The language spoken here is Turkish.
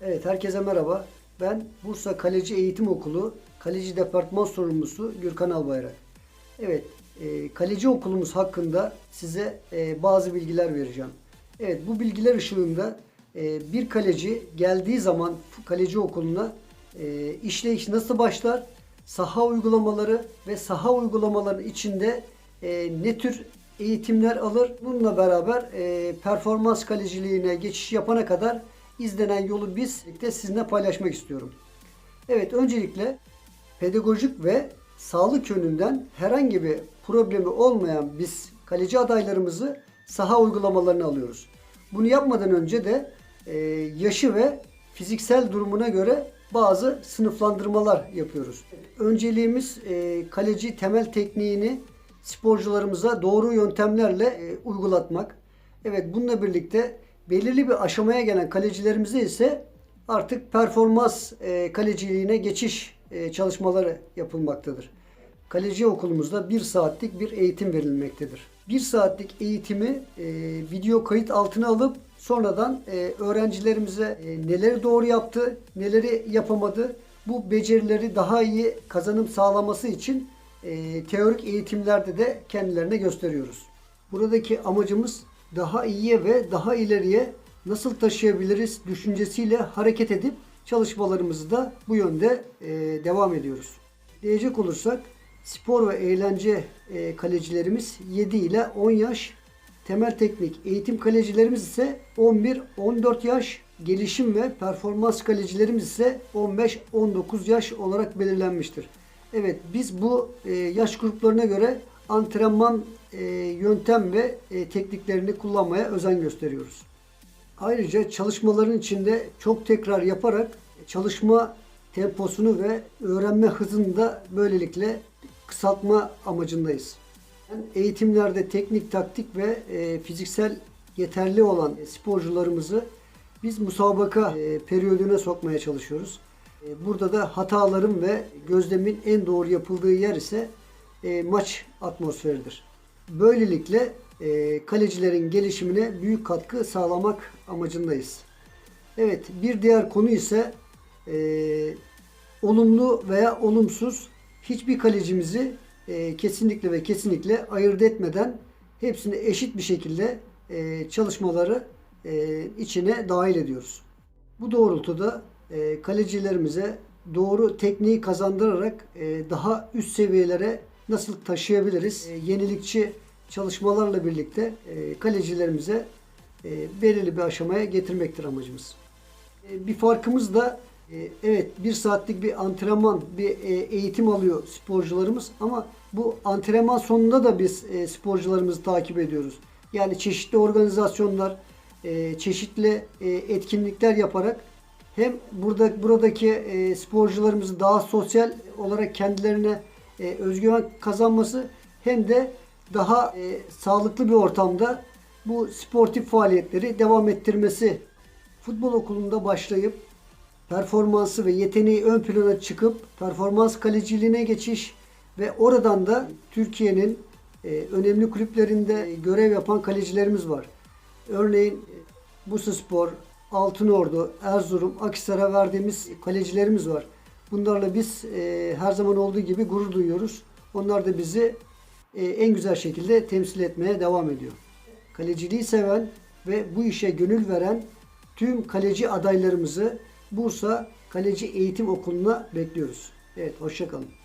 Evet, herkese merhaba. Ben Bursa Kaleci Eğitim Okulu Kaleci Departman Sorumlusu Gürkan Albayrak. Evet, e, kaleci okulumuz hakkında size e, bazı bilgiler vereceğim. Evet, bu bilgiler ışığında e, bir kaleci geldiği zaman kaleci okuluna e, işleyiş nasıl başlar, saha uygulamaları ve saha uygulamaların içinde e, ne tür eğitimler alır. Bununla beraber e, performans kaleciliğine geçiş yapana kadar izlenen yolu biz birlikte sizinle paylaşmak istiyorum. Evet öncelikle pedagojik ve sağlık yönünden herhangi bir problemi olmayan biz kaleci adaylarımızı saha uygulamalarını alıyoruz. Bunu yapmadan önce de e, yaşı ve fiziksel durumuna göre bazı sınıflandırmalar yapıyoruz. Önceliğimiz e, kaleci temel tekniğini sporcularımıza doğru yöntemlerle e, uygulatmak. Evet bununla birlikte belirli bir aşamaya gelen kalecilerimize ise artık performans e, kaleciliğine geçiş e, çalışmaları yapılmaktadır. Kaleci okulumuzda bir saatlik bir eğitim verilmektedir. Bir saatlik eğitimi e, video kayıt altına alıp sonradan e, öğrencilerimize e, neleri doğru yaptı, neleri yapamadı, bu becerileri daha iyi kazanım sağlaması için e, teorik eğitimlerde de kendilerine gösteriyoruz. Buradaki amacımız daha iyiye ve daha ileriye nasıl taşıyabiliriz düşüncesiyle hareket edip çalışmalarımızı da bu yönde e, devam ediyoruz. Diyecek olursak spor ve eğlence e, kalecilerimiz 7 ile 10 yaş, temel teknik eğitim kalecilerimiz ise 11-14 yaş, gelişim ve performans kalecilerimiz ise 15-19 yaş olarak belirlenmiştir. Evet biz bu e, yaş gruplarına göre antrenman e, yöntem ve e, tekniklerini kullanmaya özen gösteriyoruz. Ayrıca çalışmaların içinde çok tekrar yaparak çalışma temposunu ve öğrenme hızını da böylelikle kısaltma amacındayız. Yani eğitimlerde teknik, taktik ve e, fiziksel yeterli olan sporcularımızı biz musabaka e, periyoduna sokmaya çalışıyoruz. E, burada da hataların ve gözlemin en doğru yapıldığı yer ise e, maç atmosferidir. Böylelikle e, kalecilerin gelişimine büyük katkı sağlamak amacındayız. Evet bir diğer konu ise e, olumlu veya olumsuz hiçbir kalecimizi e, kesinlikle ve kesinlikle ayırt etmeden hepsini eşit bir şekilde e, çalışmaları e, içine dahil ediyoruz. Bu doğrultuda e, kalecilerimize doğru tekniği kazandırarak e, daha üst seviyelere nasıl taşıyabiliriz? E, yenilikçi çalışmalarla birlikte e, kalecilerimize e, belirli bir aşamaya getirmektir amacımız. Bir farkımız da evet bir saatlik bir antrenman, bir eğitim alıyor sporcularımız ama bu antrenman sonunda da biz sporcularımızı takip ediyoruz. Yani çeşitli organizasyonlar, çeşitli etkinlikler yaparak hem burada buradaki sporcularımızı daha sosyal olarak kendilerine e, özgüven kazanması hem de daha e, sağlıklı bir ortamda bu sportif faaliyetleri devam ettirmesi. Futbol okulunda başlayıp performansı ve yeteneği ön plana çıkıp performans kaleciliğine geçiş ve oradan da Türkiye'nin e, önemli kulüplerinde görev yapan kalecilerimiz var. Örneğin e, Bursaspor, Altınordu, Erzurum, Akhisar'a verdiğimiz kalecilerimiz var. Bunlarla biz e, her zaman olduğu gibi gurur duyuyoruz. Onlar da bizi e, en güzel şekilde temsil etmeye devam ediyor. Kaleciliği seven ve bu işe gönül veren tüm kaleci adaylarımızı Bursa Kaleci Eğitim Okulu'na bekliyoruz. Evet, hoşçakalın.